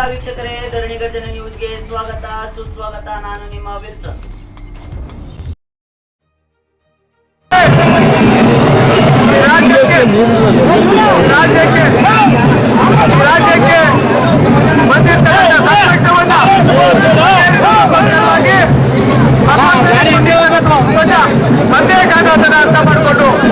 ನಮಸ್ಕಾರ ವೀಕ್ಷಕರೇ ಧರಣಿ ಘಟನೆ ನ್ಯೂಸ್ಗೆ ಸ್ವಾಗತ. ಸುಸ್ವಾಗತ ನಾನು ನಿಮ್ಮ ವಿಲ್ಸನ್ ರಾಜ್ಯಕ್ಕೆ ಬಂದಿರತಕ್ಕಂಥ ಅರ್ಥ ಮಾಡಿಕೊಂಡು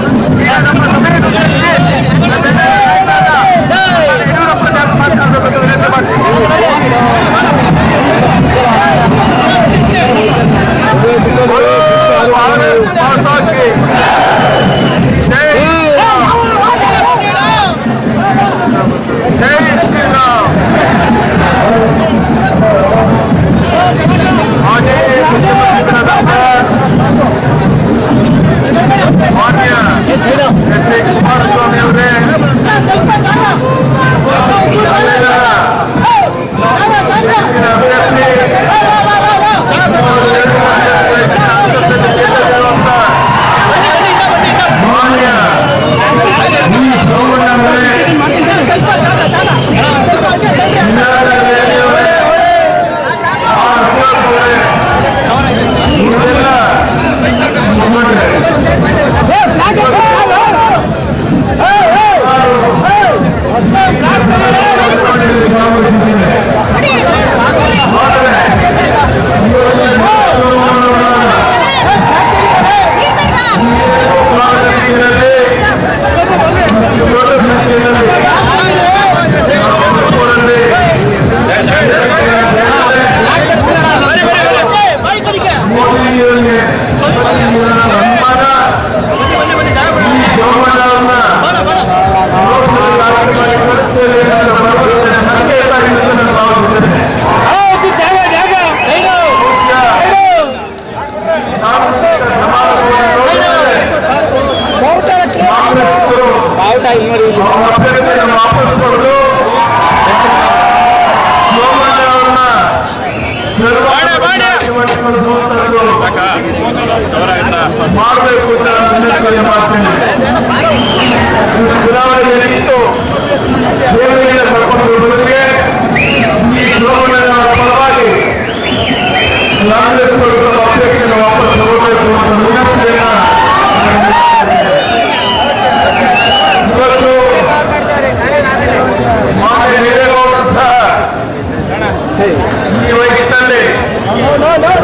ವಹಿಸಿದಲ್ಲಿ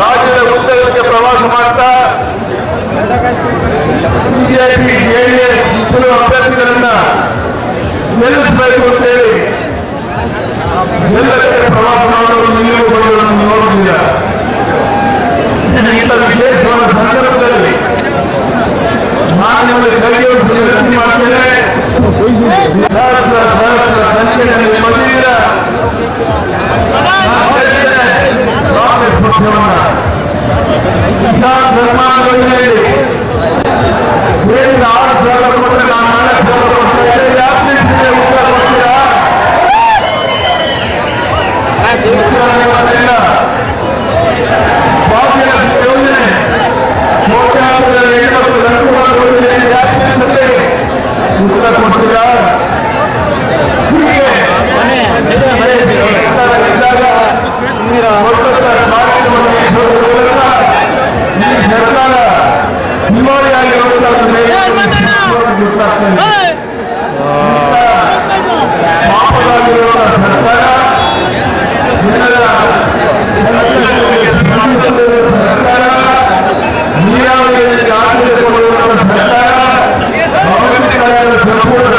ರಾಜ್ಯದ ಹುದ್ದೆಗಳಿಗೆ ಪ್ರವಾಸ ಮಾಡ್ತಾ ಬಿಜೆಪಿ ಜೆಡಿಎಸ್ ಕೆಲವು ಅಭ್ಯರ್ಥಿಗಳನ್ನ ನಿಲ್ಲಿಸಬೇಕು ಅಂತೇಳಿ ಎಲ್ಲರಿಗೂ ಪ್ರವಾಸ ಮಾಡಲು ನಿಲ್ಲುವುದನ್ನು ನೋಡುವುದಿಲ್ಲ ಇಂಥ ವಿಶೇಷವಾದ ಸಂದರ್ಭದಲ್ಲಿ ನಾನು ನಿಮಗೆ ಕೈಯಲ್ಲಿ ವಿನಂತಿ ಮಾಡ್ತೇನೆ ಸಹಸ್ರ ಸಹಸ್ರ ಸಂಖ್ಯೆ ನಿಮಗೆ ಬಂದಿಲ್ಲ Não, não, não.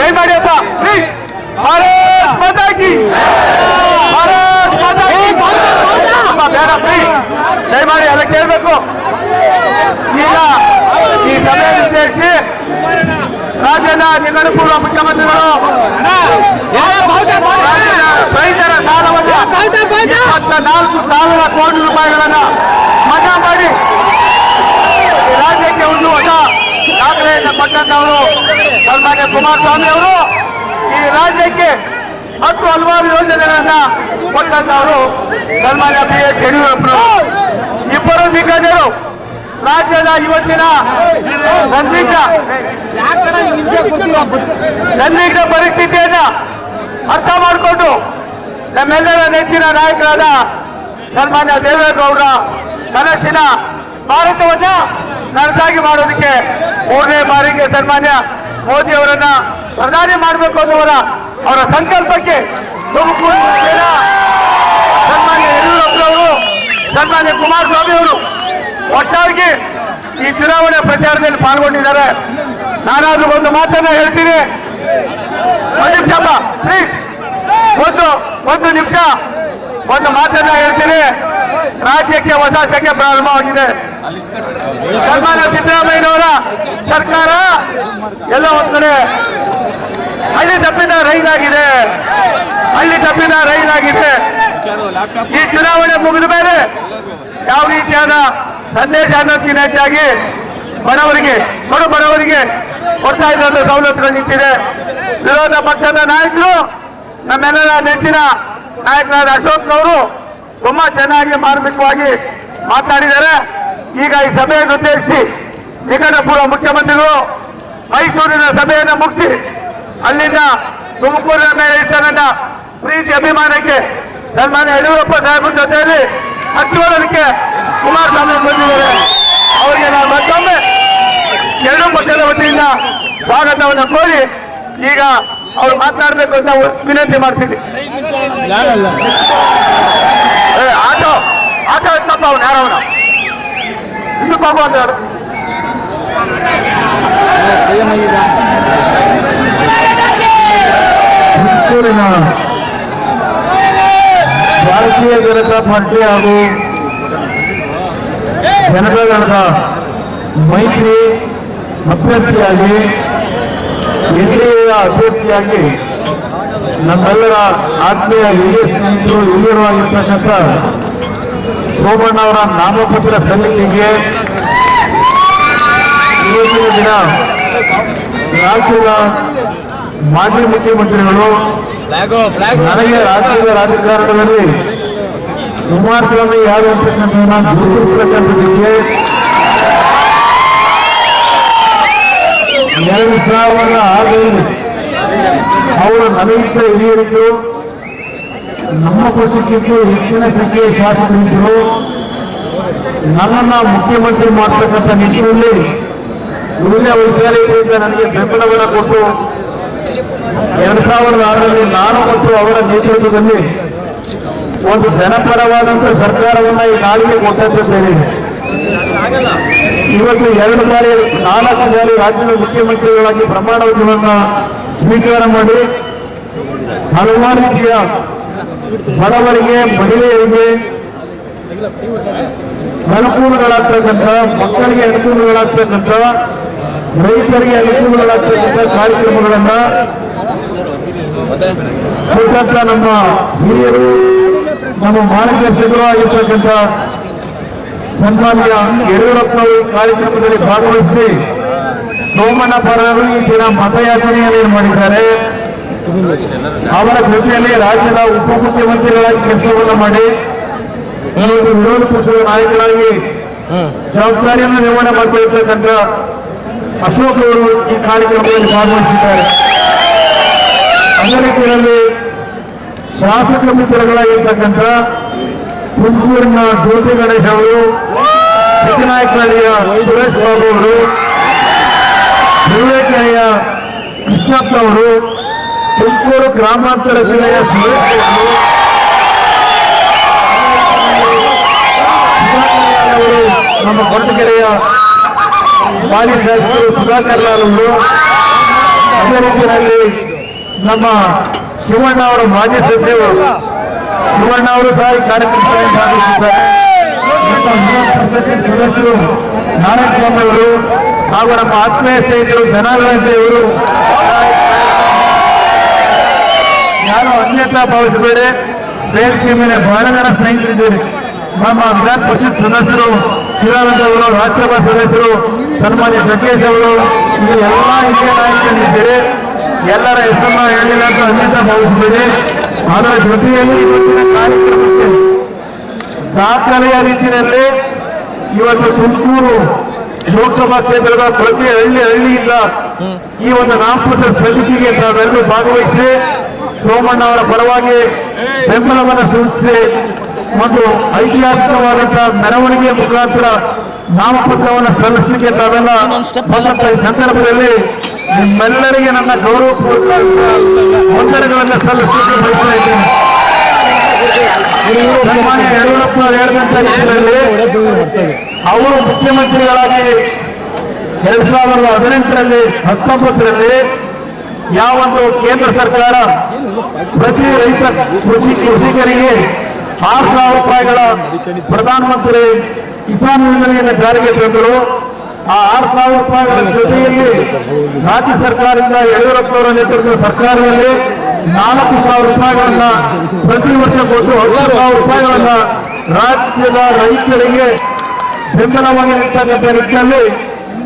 ದಯಮಾಡಿ ಅಪ್ಪ ಪ್ಲೀಸ್ ಭಾರತ್ ಮಾತಾಕಿ ಭಾರತ್ ಮಾತಾಕಿ ಬೇಡ ಪ್ಲೀಸ್ ದಯಮಾಡಿ ಎಲ್ಲ ಕೇಳಬೇಕು. ಈಗ ಈ ಸಭೆಯನ್ನು ಸೇರಿಸಿ ರಾಜ್ಯದ ನಿಗದಿಪೂರ್ವ ಮುಖ್ಯಮಂತ್ರಿಗಳು, ರೈತರ ಸಾಲವನ್ನು ನಾಲ್ಕು ಸಾವಿರ ಕೋಟಿ ರೂಪಾಯಿಗಳನ್ನು ಮನ್ನಾ ಮಾಡಿ ರಾಜ್ಯಕ್ಕೆ ಒಂದು ಹೊಸ ದಾಖಲೆಯನ್ನು ಕೊಟ್ಟಂತವರು ಸನ್ಮಾನ್ಯ ಕುಮಾರಸ್ವಾಮಿ ಅವರು, ಈ ರಾಜ್ಯಕ್ಕೆ ಹತ್ತು ಹಲವಾರು ಯೋಜನೆಗಳನ್ನ ಕೊಟ್ಟಂತವರು ಸನ್ಮಾನ್ಯ ಬಿ ಎಸ್ ಯಡಿಯೂರಪ್ಪನವರು. ಇಬ್ಬರು ದಿಗ್ಗಜರು. ರಾಜ್ಯದ ಇವತ್ತಿನ ಸಂದಿಗ್ಧ ಸಂದಿಗ್ಧ ಪರಿಸ್ಥಿತಿಯನ್ನ ಅರ್ಥ ಮಾಡಿಕೊಂಡು ನಮ್ಮೆಲ್ಲರ ನೆಚ್ಚಿನ ನಾಯಕರಾದ ಸನ್ಮಾನ್ಯ ದೇವೇಗೌಡರ ಕನಸಿನ ಭಾರತವನ್ನ ನನಸಾಗಿ ಮಾಡೋದಕ್ಕೆ ಮೂರನೇ ಬಾರಿಗೆ ಸನ್ಮಾನ್ಯ ಮೋದಿ ಅವರನ್ನ ಪ್ರಧಾನಿ ಮಾಡಬೇಕು ಅನ್ನುವರ ಅವರ ಸಂಕಲ್ಪಕ್ಕೆ ಸನ್ಮಾನ್ಯ ಯಡಿಯೂರಪ್ಪನವರು ಸನ್ಮಾನ್ಯ ಕುಮಾರಸ್ವಾಮಿ ಅವರು ಒಟ್ಟಾಗಿ ಈ ಚುನಾವಣೆ ಪ್ರಚಾರದಲ್ಲಿ ಪಾಲ್ಗೊಂಡಿದ್ದಾರೆ. ನಾನಾದ್ರೂ ಒಂದು ಮಾತನ್ನ ಹೇಳ್ತೀನಿ. ಒಂದು ಪ್ಲೀಸ್ ಒಂದು ಒಂದು ನಿಮಿಷ. ಒಂದು ಮಾತನ್ನ ಹೇಳ್ತೀನಿ. ರಾಜ್ಯಕ್ಕೆ ಹೊಸ ಸಂಖ್ಯೆ ಪ್ರಾರಂಭವಾಗಿದೆ. ಸನ್ಮಾನ ಸಿದ್ದರಾಮಯ್ಯನವರ ಸರ್ಕಾರ ಎಲ್ಲ ಒಂದ್ ಕಡೆ. ಹಳ್ಳಿ ತಪ್ಪಿದ ರೈಲಾಗಿದೆ. ಹಳ್ಳಿ ತಪ್ಪಿದ ರೈಲಾಗಿದೆ. ಈ ಚುನಾವಣೆ ಮುಗಿದ ಮೇಲೆ ಯಾವ ರೀತಿಯಾದ ಸಂದೇಶ ಅನ್ನೋದಕ್ಕಿಂತ ಹೆಚ್ಚಾಗಿ ಬಡವರಿಗೆ, ಬಡ ಬಡವರಿಗೆ ಕೊಡ್ತಾ ಇದ್ದ ಸವಲತ್ತುಗಳು ನಿಂತಿದೆ. ವಿರೋಧ ಪಕ್ಷದ ನಾಯಕರು ನಮ್ಮೆಲ್ಲರ ನೆಚ್ಚಿನ ನಾಯಕರಾದ ಅಶೋಕ್ನವರು ತುಂಬಾ ಚೆನ್ನಾಗಿ ಮಾರ್ಮಿಕವಾಗಿ ಮಾತನಾಡಿದ್ದಾರೆ ಈಗ ಈ ಸಭೆಯನ್ನು ಉದ್ದೇಶಿಸಿ ನಿಕಟಪೂರ್ವ ಮುಖ್ಯಮಂತ್ರಿಗಳು ಮೈಸೂರಿನ ಸಭೆಯನ್ನು ಮುಗಿಸಿ ಅಲ್ಲಿಂದ ತುಮಕೂರಿನ ಮೇಲೆ ಇರ್ತಕ್ಕಂಥ ಪ್ರೀತಿ ಅಭಿಮಾನಕ್ಕೆ ಸನ್ಮಾನ ಯಡಿಯೂರಪ್ಪ ಸಾಹೇಬರ ಜೊತೆಯಲ್ಲಿ ಹತ್ತುವರಕ್ಕೆ ಕುಮಾರಸ್ವಾಮಿ ಬಂದಿದ್ದಾರೆ. ಅವರಿಗೆ ನಾನು ಮತ್ತೊಮ್ಮೆ ಎರಡು ಪಕ್ಷದ ವತಿಯಿಂದ ಸ್ವಾಗತವನ್ನು ಕೋರಿ ಈಗ ಅವರು ಮಾತನಾಡಬೇಕು ಅಂತ ವಿನಂತಿ ಮಾಡ್ತೀನಿ. ಆಟೋ ಆಟೋ ಎತ್ತಪ್ಪ ಅವನು ಯಾರವನ ಇನ್ನು ಪಾಪ ಅಂತ ಹೇಳು. ತುಮಕೂರಿನ ಭಾರತೀಯ ಜನತಾ ಪಾರ್ಟಿ ಹಾಗೂ ಜನತಾದಳದ ಮೈತ್ರಿ ಅಭ್ಯರ್ಥಿಯಾಗಿ ಎನ್ಡಿಎಯ ಅಭ್ಯರ್ಥಿಯಾಗಿ ನಮ್ಮೆಲ್ಲರ ಆತ್ಮೀಯ ಹಿರಿಯ ಸ್ನೇಹಿತರು ಹಿರಿಯರು ಆಗಿರ್ತಕ್ಕಂಥ ಸೋಮಣ್ಣ ಅವರ ನಾಮಪತ್ರ ಸಲ್ಲಿಕೆಗೆ ಇವತ್ತಿನ ದಿನ ರಾಜ್ಯದ ಮಾಜಿ ಮುಖ್ಯಮಂತ್ರಿಗಳು ನನಗೆ ರಾಜ್ಯದ ರಾಜಕಾರಣದಲ್ಲಿ ಕುಮಾರಸ್ವಾಮಿ ಯಾರು ಅಂತಕ್ಕಂಥದ್ದನ್ನ ಗುರುತಿಸಬೇಕಂತದಕ್ಕೆ ಎರಡು ಸಾವಿರದ ಆರರಲ್ಲಿ ಅವರು ನನಗಿಂತ ಹಿರಿಯರಿದ್ದು, ನಮ್ಮ ಪಕ್ಷಕ್ಕಿಂತ ಹೆಚ್ಚಿನ ಸಂಖ್ಯೆಯ ಶಾಸಕರಿದ್ದರು. ನನ್ನನ್ನು ಮುಖ್ಯಮಂತ್ರಿ ಮಾಡ್ತಕ್ಕಂಥ ನಿಟ್ಟಿನಲ್ಲಿ ಉಳಿದ ವೈಶಾಲಿಯಿಂದ ನನಗೆ ಬೆಂಬಲವನ್ನು ಕೊಟ್ಟು, ಎರಡ್ ಸಾವಿರದ ಆರರಲ್ಲಿ ನಾನು ಮತ್ತು ಅವರ ನೇತೃತ್ವದಲ್ಲಿ ಒಂದು ಜನಪರವಾದಂತಹ ಸರ್ಕಾರವನ್ನು ಈ ನಾಡಿಗೆ ಕೊಟ್ಟಂತಿದ್ದೇನೆ. ಇವತ್ತು ಎರಡು ಬಾರಿ, ನಾಲ್ಕು ಬಾರಿ ರಾಜ್ಯದ ಮುಖ್ಯಮಂತ್ರಿಗಳಾಗಿ ಪ್ರಮಾಣ ವಚನವನ್ನ ಸ್ವೀಕಾರ ಮಾಡಿ ಹಲವಾರು ರೀತಿಯ ಬಡವರಿಗೆ ಮಹಿಳೆಯರಿಗೆ ಅನುಕೂಲಗಳಾಗ್ತಕ್ಕಂಥ ಮಕ್ಕಳಿಗೆ ಅನುಕೂಲಗಳಾಗ್ತಕ್ಕಂಥ ರೈತರಿಗೆ ಅನುಕೂಲಗಳಾಗ್ತಕ್ಕಂಥ ಕಾರ್ಯಕ್ರಮಗಳನ್ನ ಕೊಟ್ಟಂತ ನಮ್ಮ ಹಿರಿಯರು ನಮ್ಮ ಮಾರ್ಗದರ್ಶಕರು ಆಗಿರ್ತಕ್ಕಂಥ ಸನ್ಮಾನ್ಯ ಯಡಿಯೂರಪ್ಪನವರು ಈ ಕಾರ್ಯಕ್ರಮದಲ್ಲಿ ಭಾಗವಹಿಸಿ ಸೋಮಣ್ಣ ಪರರು ಈ ದಿನ ಮತಯಾಚನೆಯನ್ನು ಮಾಡಿದ್ದಾರೆ? ಅವರ ಜೊತೆಯಲ್ಲಿ ರಾಜ್ಯದ ಉಪಮುಖ್ಯಮಂತ್ರಿಗಳಾಗಿ ಕೆಲಸವನ್ನು ಮಾಡಿ ವಿರೋಧ ಪಕ್ಷದ ನಾಯಕರಾಗಿ ಜವಾಬ್ದಾರಿಯನ್ನು ನಿರ್ವಹಣೆ ಮಾಡಿಕೊಳ್ತಕ್ಕಂಥ ಅಶೋಕ್ ಅವರು ಈ ಕಾರ್ಯಕ್ರಮದಲ್ಲಿ ಭಾಗವಹಿಸಿದ್ದಾರೆ. ಅದೇ ರೀತಿಯಲ್ಲಿ ಶಾಸಕ ಮಿತ್ರಗಳಾಗಿರ್ತಕ್ಕಂಥ ತುಮಕೂರಿನ ಜ್ಯೋತಿ ಗಣೇಶ್ ಅವರು ಚಿಕ್ಕನಾಯಕನಹಳ್ಳಿಯ ಸುರೇಶ್ ಬಾಬು ಅವರು ಹಿರುವೇಕೆರೆಯ ಕೃಷ್ಣಪ್ಪ ಅವರು ತುಮಕೂರು ಗ್ರಾಮಾಂತರ ಜಿಲ್ಲೆಯ ಸುರೇಶ್ ಅವರು, ನಮ್ಮ ಕೊರಟಗೆರೆಯ ಮಾಜಿ ಶಾಸಕರು ಸುಧಾಕರ್ ಲಾಲ್ ಅವರು, ಅದೇ ರೀತಿಯಲ್ಲಿ ನಮ್ಮ ಶಿವಣ್ಣ ಅವರ ಮಾಜಿ ಸಚಿವರು. ಶಿವಣ್ಣ ಅವರು ಸಹ ಈ ಕಾರ್ಯಕ್ರಮದಲ್ಲಿ ಭಾಗವಹಿಸಿದ್ದಾರೆ. ಸದಸ್ಯರು ನಾರಾಯಣಸ್ವಾಮಿ ಅವರು ಹಾಗೂ ನಮ್ಮ ಆತ್ಮೀಯ ಸ್ನೇಹಿತರು ಜನಾರ್ದನ್ ದೇವರು ಯಾರು ಅನ್ಯತಾ ಭಾವಿಸಬೇಡಿ. ಸ್ನೇಹಿತರ ಮೇಲೆ ಬಹಳ ಸ್ನೇಹಿತರಿದ್ದೀರಿ. ನಮ್ಮ ವಿಧಾನ ಪರಿಷತ್ ಸದಸ್ಯರು ಶಿವಾನಂದ ಅವರು ರಾಜ್ಯಸಭಾ ಸದಸ್ಯರು, ಸನ್ಮಾನ್ಯ ಜಗ್ಗೇಶ್ ಅವರು ಇದು ಎಲ್ಲ ಹಿರಿಯ ನಾಯಕರಿದ್ದೀರಿ. ಎಲ್ಲರ ಹೆಸರನ್ನ ಹೇಳಿಲ್ಲ ಅಂತ ಅನ್ಯತ ಭಾವಿಸಬೇಡಿ. ಅದರ ಜೊತೆಯಲ್ಲಿ ಇವತ್ತಿನ ಕಾರ್ಯಕ್ರಮಕ್ಕೆ ದಾಖಲೆಯ ರೀತಿಯಲ್ಲಿ ಇವತ್ತು ತುಮಕೂರು ಲೋಕಸಭಾ ಕ್ಷೇತ್ರದ ಪ್ರತಿ ಹಳ್ಳಿ ಹಳ್ಳಿಯಿಂದ ಈ ಒಂದು ನಾಮಪತ್ರ ಸಮಿತಿಗೆ ತಾವೆಲ್ಲರೂ ಭಾಗವಹಿಸಿ ಸೋಮಣ್ಣ ಅವರ ಪರವಾಗಿ ಬೆಂಬಲವನ್ನು ಸೂಚಿಸಿ ಮತ್ತು ಐತಿಹಾಸಿಕವಾದಂತಹ ಮೆರವಣಿಗೆ ಮುಖಾಂತರ ನಾಮಪತ್ರವನ್ನು ಸಲ್ಲಿಸಲಿಕ್ಕೆ ತಾವೆಲ್ಲ ಬಂದಂತಹ ಈ ಸಂದರ್ಭದಲ್ಲಿ ನಿಮ್ಮೆಲ್ಲರಿಗೆ ನನ್ನ ಗೌರವಪೂರ್ವಕ ವಂದನೆಗಳನ್ನು ಸಲ್ಲಿಸಲಿಕ್ಕೆ ಬಯಸ್ತಾ ಇದ್ದೇನೆ. ಸನ್ಮಾನ್ಯ ಯಡಿಯೂರಪ್ಪ ಹೇಳಿದಂತ ಅವರು ಮುಖ್ಯಮಂತ್ರಿಗಳಾಗಿ ಎರಡ್ ಸಾವಿರದ ಹದಿನೆಂಟರಲ್ಲಿ, ಹತ್ತೊಂಬತ್ತರಲ್ಲಿ ಯಾವೊಂದು ಕೇಂದ್ರ ಸರ್ಕಾರ ಪ್ರತಿ ರೈತ ಕೃಷಿ ಕೃಷಿಕರಿಗೆ ಆರು ಸಾವಿರ ರೂಪಾಯಿಗಳ ಪ್ರಧಾನಮಂತ್ರಿ ಕಿಸಾನ್ ಯೋಜನೆಯನ್ನು ಜಾರಿಗೆ ತಂದರು. ಆ ಆರು ಸಾವಿರ ರೂಪಾಯಿಗಳ ಜೊತೆಯಲ್ಲಿ ರಾಜ್ಯ ಸರ್ಕಾರದಿಂದ ಯಡಿಯೂರಪ್ಪನವರ ನೇತೃತ್ವದ ಸರ್ಕಾರದಲ್ಲಿ ನಾಲ್ಕು ಸಾವಿರ ರೂಪಾಯಿಗಳನ್ನ ಪ್ರತಿ ವರ್ಷ ಕೊಟ್ಟು ಹತ್ತು ಸಾವಿರ ರೂಪಾಯಿಗಳನ್ನ ರಾಜ್ಯದ ರೈತರಿಗೆ ಬೆಂಬಲವಾಗಿ ನಿಲ್ತಕ್ಕಂಥ ರೀತಿಯಲ್ಲಿ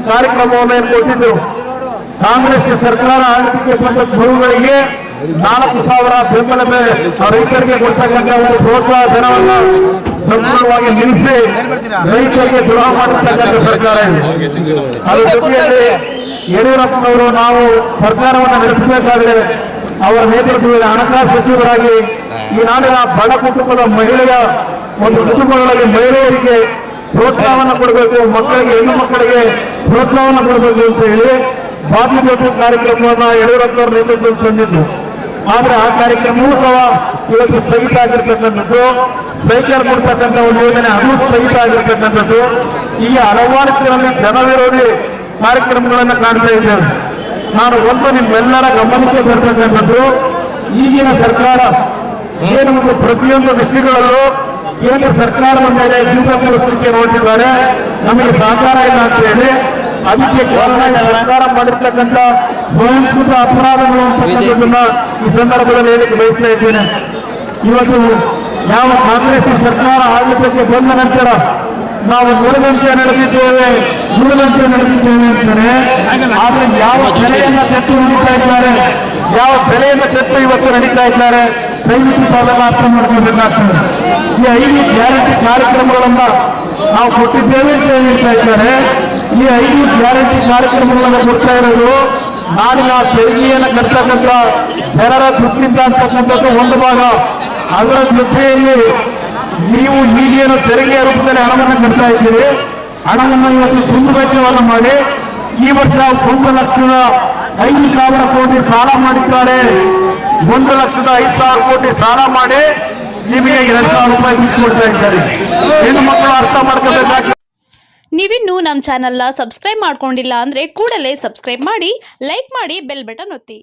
ಕಾರ್ಯಕ್ರಮವನ್ನು ಏರ್ಪಡಿಸಿದ್ರು ಕಾಂಗ್ರೆಸ್ ಸರ್ಕಾರ ಆಡಳಿತಕ್ಕೆ ಬಂದ ಗುರುಗಳಿಗೆ ನಾಲ್ಕು ಸಾವಿರ ಬೆಂಬಲ ಬೆಲೆ ರೈತರಿಗೆ ಕೊಡ್ತಕ್ಕಂಥ ಒಂದು ಪ್ರೋತ್ಸಾಹ ಧನವನ್ನು ಸಂಪೂರ್ಣವಾಗಿ ನಿಲ್ಲಿಸಿ ರೈತರಿಗೆ ದ್ರೋಹ ಮಾಡಿರ್ತಕ್ಕಂಥ ಸರ್ಕಾರ ಇದೆ. ಯಡಿಯೂರಪ್ಪನವರು ನಾವು ಸರ್ಕಾರವನ್ನು ನಡೆಸಬೇಕಾದ್ರೆ ಅವರ ನೇತೃತ್ವದಲ್ಲಿ ಹಣಕಾಸು ಸಚಿವರಾಗಿ ಈ ನಾಡಿನ ಬಡ ಕುಟುಂಬದ ಮಹಿಳೆಯ ಒಂದು ಕುಟುಂಬಗಳಲ್ಲಿ ಮಹಿಳೆಯರಿಗೆ ಪ್ರೋತ್ಸಾಹವನ್ನು ಕೊಡಬೇಕು, ಮಕ್ಕಳಿಗೆ ಹೆಣ್ಣು ಮಕ್ಕಳಿಗೆ ಪ್ರೋತ್ಸಾಹವನ್ನು ಕೊಡಬೇಕು ಅಂತ ಹೇಳಿ ಬಾಬು ಜ್ಯೋತಿ ಕಾರ್ಯಕ್ರಮವನ್ನ ಯಡಿಯೂರಪ್ಪನವರ ನೇತೃತ್ವದಲ್ಲಿ ತಂದಿದ್ದು ಆದ್ರೆ ಆ ಕಾರ್ಯಕ್ರಮವೂ ಸಹ ಇವತ್ತು ಸ್ಥಗಿತ ಆಗಿರ್ತಕ್ಕಂಥದ್ದು, ಸೈಕಲ್ ಕೊಡ್ತಕ್ಕಂಥ ಒಂದು ಯೋಜನೆ ಅದು ಸ್ಥಗಿತ ಆಗಿರ್ತಕ್ಕಂಥದ್ದು. ಈ ಹಲವಾರು ಜನ ವಿರೋಧಿ ಕಾರ್ಯಕ್ರಮಗಳನ್ನು ಕಾಣ್ತಾ ಇದ್ದೇವೆ ನಾನು ಒಂದು ನಿಮ್ಮೆಲ್ಲರ ಗಮನಕ್ಕೆ ಬರ್ತಕ್ಕಂಥದ್ದು, ಈಗಿನ ಸರ್ಕಾರ ಏನು ಪ್ರತಿಯೊಂದು ವಿಷಯಗಳಲ್ಲೂ ಕೇಂದ್ರ ಸರ್ಕಾರದ ಮೇಲೆ ಜೀವ ಪರಿಸ್ಥಿತಿಗೆ ನೋಡಿದ್ದಾರೆ ನಮಗೆ ಸಹಕಾರ ಇಲ್ಲ ಅಂತ ಹೇಳಿ ಅದಕ್ಕೆ ಸರ್ಕಾರ ಮಾಡಿರ್ತಕ್ಕಂಥ ಸ್ವಯಂಕೃತ ಅಪರಾಧಗಳು ಈ ಸಂದರ್ಭದಲ್ಲಿ ಹೇಳಿಕ್ಕೆ ಬಯಸ್ತಾ ಇದ್ದೇನೆ. ಇವತ್ತು ಯಾವ ಕಾಂಗ್ರೆಸ್ ಸರ್ಕಾರ ಆಡಳಿತಕ್ಕೆ ಬಂದ ನಂತರ ನಾವು ನುಡಿದಂತೆ ನಡೆದಿದ್ದೇವೆ ನುಡಿದಂತೆ ನಡೆದಿದ್ದೇವೆ ಅಂತಾನೆ, ಆದ್ರೆ ಯಾವ ಬೆಲೆಯನ್ನ ತೆತ್ತು ನಡೀತಾ ಇದ್ದಾರೆ, ಯಾವ ಬೆಲೆಯನ್ನ ತೆತ್ತು ಇವತ್ತು ನಡೀತಾ ಇದ್ದಾರೆ ದಯವಿಟ್ಟು ತಾವೆಲ್ಲ ಅರ್ಥ ಮಾಡ್ಕೊಳ್ಬೇಕಾಗ್ತದೆ ಈ ಐದು ಗ್ಯಾರಂಟಿ ಕಾರ್ಯಕ್ರಮಗಳನ್ನ ನಾವು ಕೊಟ್ಟಿದ್ದೇವೆ ಅಂತ ಹೇಳ್ತಾ ಇದ್ದಾರೆ. ಈ ಐದು ಗ್ಯಾರಂಟಿ ಕಾರ್ಯಕ್ರಮಗಳನ್ನ ಕೊಡ್ತಾ ಇರೋದು ನಾಡಿನ ತೆರಿಗೆಯನ್ನು ಕಟ್ಟತಕ್ಕಂಥ ಜನರ ದುಡ್ಡಿಂದ ಅಂತಕ್ಕಂಥದ್ದು ಒಂದು ಭಾಗ. ಅದರ ಜೊತೆಯಲ್ಲಿ ನೀವು ಈಗೇನು ತೆರಿಗೆ ರೂಪದಲ್ಲಿ ಹಣವನ್ನು ಕಟ್ತಾ ಇದ್ದೀರಿ. ಹಣವನ್ನು ಇವತ್ತು ತುಂಬ ವೆಚ್ಚವನ್ನು ಮಾಡಿ ಈ ವರ್ಷ ಒಂದು ಲಕ್ಷದ ಐದು ಸಾವಿರ ಕೋಟಿ ಸಾಲ ಮಾಡಿದ್ದಾರೆ. ಒಂದು ಲಕ್ಷದ ಐದು ಸಾವಿರ ಕೋಟಿ ಸಾಲ ಮಾಡಿ ನಿಮಗೆ ಎರಡು ಸಾವಿರ ರೂಪಾಯಿ ದುಡ್ಡು ಕೊಡ್ತಾ ಇದ್ದಾರೆ. ಹೆಣ್ಣು ಮಕ್ಕಳು ಅರ್ಥ ಮಾಡ್ಕೋಬೇಕಾಗಿ ನೀವಿನ್ನೂ ನಮ್ಮ ಚಾನಲ್ನ ಸಬ್ಸ್ಕ್ರೈಬ್ ಮಾಡ್ಕೊಂಡಿಲ್ಲ ಅಂದರೆ ಕೂಡಲೇ ಸಬ್ಸ್ಕ್ರೈಬ್ ಮಾಡಿ ಲೈಕ್ ಮಾಡಿ ಬೆಲ್ ಬಟನ್ ಒತ್ತಿ.